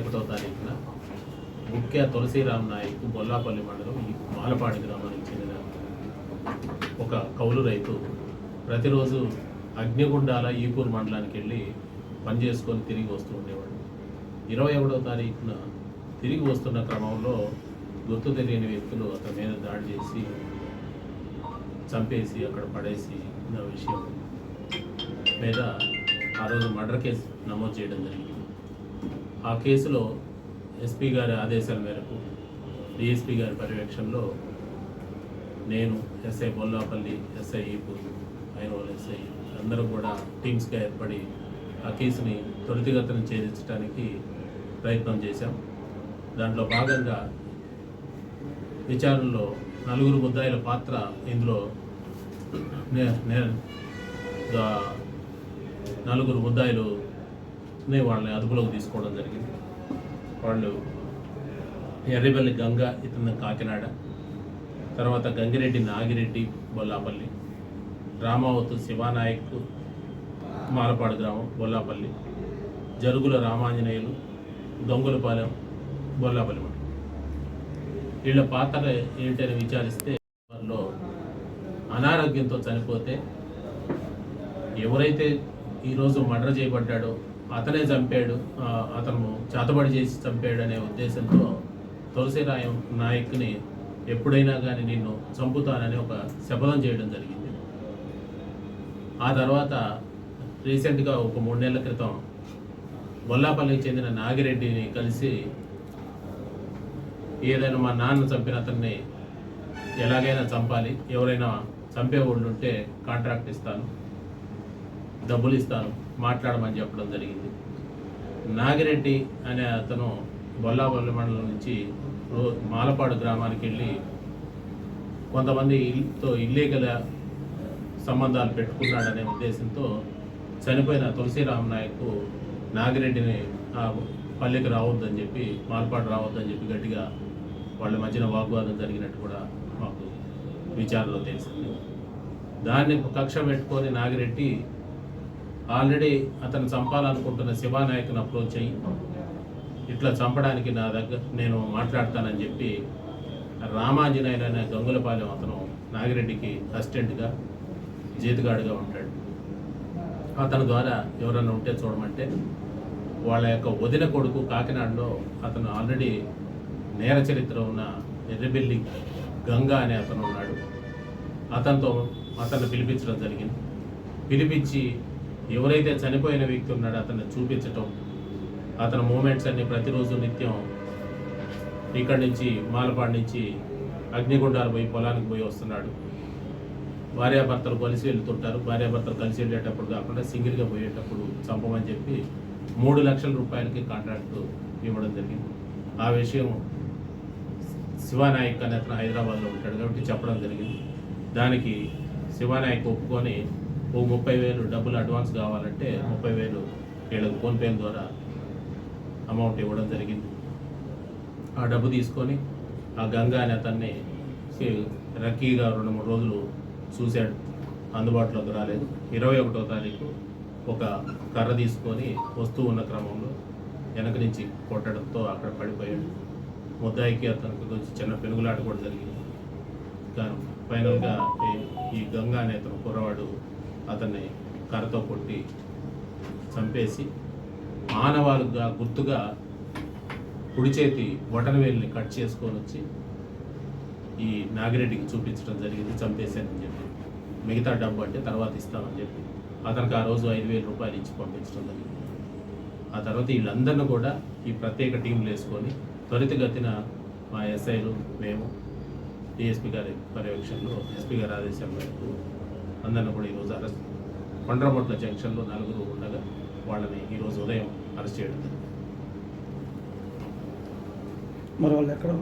ఒకటో తారీఖున ముఖ్య తులసిరామ్ నాయక్ బొల్లాపల్లి మండలం ఈ మాలపాడి గ్రామానికి చెందిన ఒక కౌలు రైతు ప్రతిరోజు అగ్నిగుండాల ఈపూర్ మండలానికి వెళ్ళి పని చేసుకొని తిరిగి వస్తూ ఉండేవాడు. ఇరవై ఒకటో తారీఖున తిరిగి వస్తున్న క్రమంలో గుర్తు తెలియని వ్యక్తులు అతని మీద దాడి చేసి చంపేసి అక్కడ పడేసి నా విషయం మీద ఆ రోజు మర్డర్ కేసు నమోదు చేయడం జరిగింది. ఆ కేసులో ఎస్పీ గారి ఆదేశాల మేరకు డిఎస్పీ గారి పర్యవేక్షణలో నేను ఎస్ఐ బొల్లాపల్లి ఎస్ఐ ఈపూర్ ఐరోల్ ఎస్ఐ అందరూ కూడా టీమ్స్గా ఏర్పడి ఆ కేసుని త్వరితగతిన ఛేదించడానికి ప్రయత్నం చేశాం. దాంట్లో భాగంగా విచారణలో నలుగురు ముద్దాయిల పాత్ర ఇందులో నలుగురు ముద్దాయిలు వాళ్ళని అదుపులోకి తీసుకోవడం జరిగింది. వాళ్ళు ఎర్రిబల్లి గంగ ఇతను కాకినాడ తర్వాత గంగిరెడ్డి నాగిరెడ్డి బొల్లాపల్లి రామావతు శివానాయక్ మాలపాడు గ్రామం బొల్లాపల్లి జరుగుల రామాంజనేయులు దొంగలపాలెం బొల్లాపల్లి మండలం. వీళ్ళ పాత్ర ఏంటని విచారిస్తే వారిలో అనారోగ్యంతో చనిపోతే ఎవరైతే ఈరోజు మర్డర్ చేయబడ్డాడో అతనే చంపాడు అతను చేతబడి చేసి చంపాడు అనే ఉద్దేశంతో తులసిరాయం నాయక్ని ఎప్పుడైనా కానీ నిన్ను చంపుతానని ఒక శపథం చేయడం జరిగింది. ఆ తర్వాత రీసెంట్గా ఒక మూడు నెలల క్రితం బొల్లాపల్లికి చెందిన నాగిరెడ్డిని కలిసి ఏదైనా మా నాన్న చంపిన అతన్ని ఎలాగైనా చంపాలి ఎవరైనా చంపే వాళ్ళు ఉంటే కాంట్రాక్ట్ ఇస్తాను. డబ్బులు ఇస్తాను మాట్లాడమని చెప్పడం జరిగింది. నాగిరెడ్డి అనే అతను బొల్లాపల్లి మండలం నుంచి రో- మాలపాడు గ్రామానికి వెళ్ళి కొంతమంది ఇల్లుతో ఇల్లీగల్ సంబంధాలు పెట్టుకున్నాడనే ఉద్దేశంతో చనిపోయిన తులసిరామ్ నాయక్ నాగిరెడ్డిని ఆ పల్లెకి రావద్దని చెప్పి మాల్పాడు రావద్దని చెప్పి గట్టిగా వాళ్ళ మధ్యన వాగ్వాదం జరిగినట్టు కూడా మాకు విచారణలో తెలిసింది. దాన్ని కక్ష పెట్టుకొని నాగిరెడ్డి ఆల్రెడీ అతను చంపాలనుకుంటున్న శివానాయకుని అప్రోచ్ అయ్యి ఇట్లా చంపడానికి నా దగ్గర నేను మాట్లాడతానని చెప్పి రామాంజనేయులు అనే గంగులపాలెం అతను నాగిరెడ్డికి అసిస్టెంట్గా జీతగాడుగా ఉంటాడు. అతని ద్వారా ఎవరన్నా ఉంటే చూడమంటే వాళ్ళ యొక్క వదిన కొడుకు కాకినాడలో అతను ఆల్రెడీ నేర చరిత్ర ఉన్న ఎర్రబెల్లి గంగా అనే అతను ఉన్నాడు. అతనితో అతన్ని పిలిపించడం జరిగింది. పిలిపించి ఎవరైతే చనిపోయిన వ్యక్తి ఉన్నాడో అతన్ని చూపించటం అతని మూమెంట్స్ అన్ని ప్రతిరోజు నిత్యం ఇక్కడి నుంచి మాలపాడు నుంచి అగ్నిగుండాలు పోయి పొలానికి పోయి వస్తున్నాడు. భార్యాభర్తలు కలిసి వెళ్తుంటారు. భార్యాభర్తలు కలిసి వెళ్ళేటప్పుడు కాకుండా సింగిల్గా పోయేటప్పుడు చంపమని చెప్పి మూడు లక్షల రూపాయలకి కాంట్రాక్ట్ ఇవ్వడం జరిగింది. ఆ విషయం శివానాయక్ అనే అతను హైదరాబాద్లో ఉంటాడు కాబట్టి చెప్పడం జరిగింది. దానికి శివానాయక్ ఒప్పుకొని ఓ ముప్పై వేలు డబ్బులు అడ్వాన్స్ కావాలంటే ముప్పై వేలు వీళ్ళకి ఫోన్పే ద్వారా అమౌంట్ ఇవ్వడం జరిగింది. ఆ డబ్బు తీసుకొని ఆ గంగా అనే అతన్ని సి- రక్కీగా రెండు మూడు రోజులు చూశాడు. అందుబాటులోకి రాలేదు. ఇరవై ఒకటో తారీఖు ఒక కర్ర తీసుకొని వస్తూ ఉన్న క్రమంలో వెనక నుంచి కొట్టడంతో అక్కడ పడిపోయాడు. ముద్దాయికి అతనికి కొంచెం చిన్న పెనుగులాట కూడా జరిగింది. కానీ ఫైనల్గా ఈ- ఈ గంగా అనే అతను కుర్రవాడు అతన్ని కర్రతో కొట్టి చంపేసి మానవాళిగా గుర్తుగా కుడి చేతి బొటన వేలిని కట్ చేసుకొని వచ్చి ఈ నాగిరెడ్డికి చూపించడం జరిగింది చంపేశానని చెప్పి. మిగతా డబ్బు అంటే తర్వాత ఇస్తామని చెప్పి. అతనికి ఆ రోజు ఐదు వేల రూపాయలు ఇచ్చి పంపించడం జరిగింది. ఆ తర్వాత వీళ్ళందరినీ కూడా ఈ ప్రత్యేక టీంలు వేసుకొని త్వరితగతిన మా ఎస్ఐలు మేము డిఎస్పీ గారి పర్యవేక్షణలో ఎస్పీ గారి ఆదేశాల మేరకు అందరిని కూడా ఈరోజు అరెస్ట్ కొండ్రమొట్ల జంక్షన్లో నలుగురు ఉండగా వాళ్ళని ఈరోజు ఉదయం అరెస్ట్ చేయడం జరిగింది. మరి వాళ్ళు ఎక్కడ